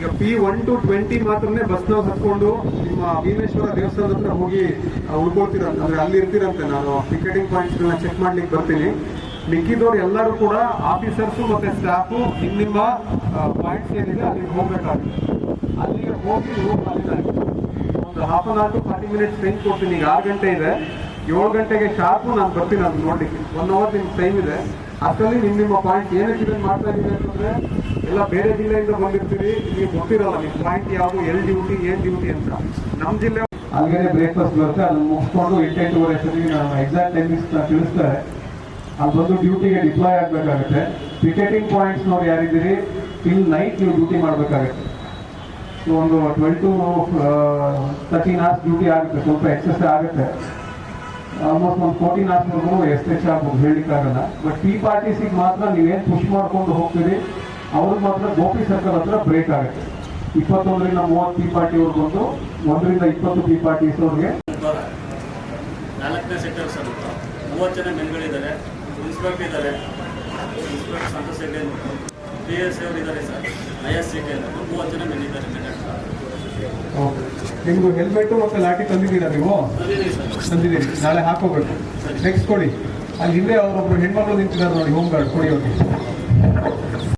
ಈಗ P one to twenty ಮಾತ್ರನೇ ಬಸ್ನಾಗ ಹತ್ಕೊಂಡು ನಿಮ್ಮ ಭೀಮೇಶ್ವರ ದೇವಸ್ಥಾನದ ಹತ್ರ ಹೋಗಿ ಉಳ್ಕೊಳ್ತೀರಂತೆ ಅಂದ್ರೆ ಅಲ್ಲಿ ಇರ್ತೀರಂತೆ ನಾನು ಟಿಕೆಟಿಂಗ್ ಪಾಯಿಂಟ್ಸ್ಗಳನ್ನ ಚೆಕ್ ಮಾಡ್ಲಿಕ್ಕೆ ಬರ್ತೀನಿ. ಮಿಕ್ಕಿದವ್ರು ಎಲ್ಲರೂ ಕೂಡ ಆಫೀಸರ್ಸು ಮತ್ತೆ ಸ್ಟಾಫು ನಿಮ್ಮ ನಿಮ್ಮ ಪಾಯಿಂಟ್ಸ್ ಏನಿದೆ ಅಲ್ಲಿಗೆ ಹೋಗ್ಬೇಕಾಗುತ್ತೆ. ಅಲ್ಲಿಗೆ ಹೋಗಿ ಹೋಗಿ ಒಂದು half an hour to forty minutes time ಕೊಡ್ತೀನಿ, ಈಗ ಆರು ಗಂಟೆ ಇದೆ. ಏಳು ಗಂಟೆಗೆ ಶಾರ್ಪು ನಾನು ಬರ್ತೀನಿ ಅದು ನೋಡ್ಲಿಕ್ಕೆ. ಒನ್ ಅವರ್ ನಿಮ್ಗೆ ಟೈಮ್ ಇದೆ. ಅಷ್ಟರಲ್ಲಿ ನಿಮ್ಮ ನಿಮ್ಮ ಪಾಯಿಂಟ್ ಏನಕ್ಕೆ ಇದನ್ನು ಮಾಡ್ತಾ ಇದ್ದೀವಿ ಅಂತಂದ್ರೆ, ಎಲ್ಲ ಬೇರೆ ಜಿಲ್ಲೆಯಿಂದ ಬಂದಿರ್ತೀರಿ. ನಿಮಗೆ ಗೊತ್ತಿರಲ್ಲ ನಿಮ್ಮ ಪಾಯಿಂಟ್ ಯಾವುದು ಎಲ್ ಡ್ಯೂಟಿ ಏನ್ ಡ್ಯೂಟಿ ಅಂತ. ನಮ್ಮ ಜಿಲ್ಲೆ ಅಲ್ಲಿಗೆ ಬ್ರೇಕ್ಫಾಸ್ಟ್ ಬರುತ್ತೆ ಅದನ್ನ ಮುಗಿಸ್ಕೊಂಡು ಎಂಟೆಂಟುವರೆ ಅಷ್ಟೊತ್ತಿಗೆ ನಾನು ಎಕ್ಸಾಕ್ಟ್ ಟೈಮಿಂಗ್ಸ್ ತಿಳಿಸ್ತಾರೆ. ಅಲ್ಲಿ ಬಂದು ಡ್ಯೂಟಿಗೆ ಡಿಪ್ಲಾಯ್ ಆಗಬೇಕಾಗುತ್ತೆ. ಟಿಕೆಟಿಂಗ್ ನಾವು ಯಾರಿದ್ದೀರಿ? ಟಿಲ್ ನೈಟ್ ನೀವು ಡ್ಯೂಟಿ ಮಾಡಬೇಕಾಗುತ್ತೆ. ಸೊ ಒಂದು twelve to thirteen hours duty ಆಗುತ್ತೆ. ಸ್ವಲ್ಪ ಎಕ್ಸಸ್ ಆಗುತ್ತೆ. ಆಲ್ಮೋಸ್ಟ್ ಒಂದು ಕೋಟಿ ನಾಲ್ಕು ಎಸ್ ಎಚ್ ಆಗ್ಬೋದು ಹೇಳಲಿಕ್ಕಾಗಲ್ಲ ಬಟ್ ಟೀ ಪಾರ್ಟೀಸಿಗೆ ಮಾತ್ರ ನೀವೇನು ಪುಷ್ ಮಾಡ್ಕೊಂಡು ಹೋಗ್ತೀರಿ ಅವ್ರಿಗೆ ಮಾತ್ರ ಗೋಪಿ ಸರ್ಕಲ್ ಹತ್ರ ಬ್ರೇಕ್ ಆಗುತ್ತೆ. ಇಪ್ಪತ್ತೊಂದರಿಂದ ಮೂವತ್ತು ಟೀ ಪಾರ್ಟಿಯವ್ರು ಬಂದು, ಒಂದರಿಂದ ಇಪ್ಪತ್ತು ಟೀ ಪಾರ್ಟೀಸ್ ಅವ್ರಿಗೆ ನಾಲ್ಕನೇ ಸೆಕ್ಟರ್ ಸರ್ ಮೂವತ್ತು ಜನ ಮೆನ್ಗಳಿದ್ದಾರೆ ಇನ್ಸ್ಪೆಕ್ಟರ್ ಇದ್ದಾರೆ. ಇನ್ಸ್ಪೆಕ್ಟರ್ ಸಂತೋಷ್ ಪಿ ಎಸ್ ಅವರು ಇದ್ದಾರೆ ಸರ್ ಐ ಎಸ್ ಸಿ ಮೂವತ್ತು ಜನ ಮೆನ್ ಇದ್ದಾರೆ ನಿಮ್ದು ಹೆಲ್ಮೆಟ್ ಮತ್ತೆ ಲಾಠಿ ತಂದಿದ್ದೀರಾ ನೀವು? ತಂದಿದ್ದೀರಿ ನಾಳೆ ಹಾಕೋಬೇಕು. ನೆಕ್ಸ್ಟ್ ಕೊಡಿ. ಅಲ್ಲಿ ಹಿಂದೆ ಅವರೊಬ್ರು ಹೆಣ್ಮಕ್ಳು ನಿಂತಿದ್ದಾರೆ ನೋಡಿ ಹೋಮ್ ಗಾರ್ಡ್ ಕೊಡಿ ಅವ್ರಿಗೆ.